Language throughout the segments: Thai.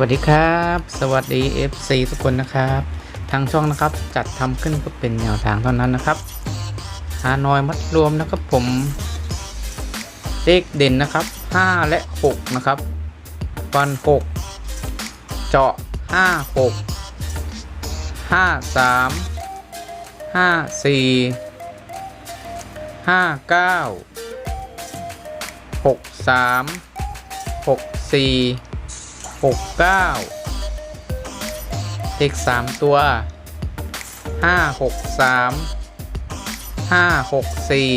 วัสดีครับ สวัสดี FC ทุกคนนะครับ ทางช่องนะครับจัดทำขึ้นเพื่อเป็นแนวทางเท่านั้นนะครับฮานอยมัดรวมนะครับผมเลขเด่นนะครับ 5 และ 6 นะครับฟัน 6 เจาะ 5 6 5 3 5 4 5 9 6 3 6 4 หกเก้าเลขสามตัวห้าหกสามห้าหกสี่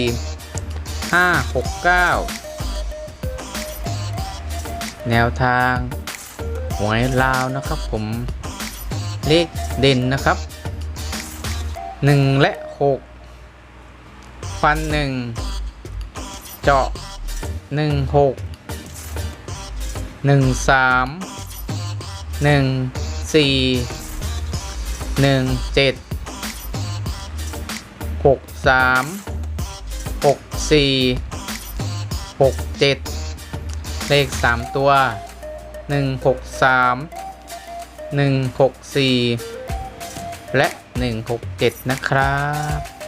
ห้าหกเก้าแนวทางหวยลาวนะครับผมเลขเด่นนะครับหนึ่งและหกฟันหนึ่งเจาะหนึ่งหก หนึ่งสามหนึ่งสี่หนึ่งเจ็ดหกสามหกสี่หกเจ็ดเลขสามตัวหนึ่งหกสามหนึ่งหกสี่และหนึ่งหกเจ็ดนะครับ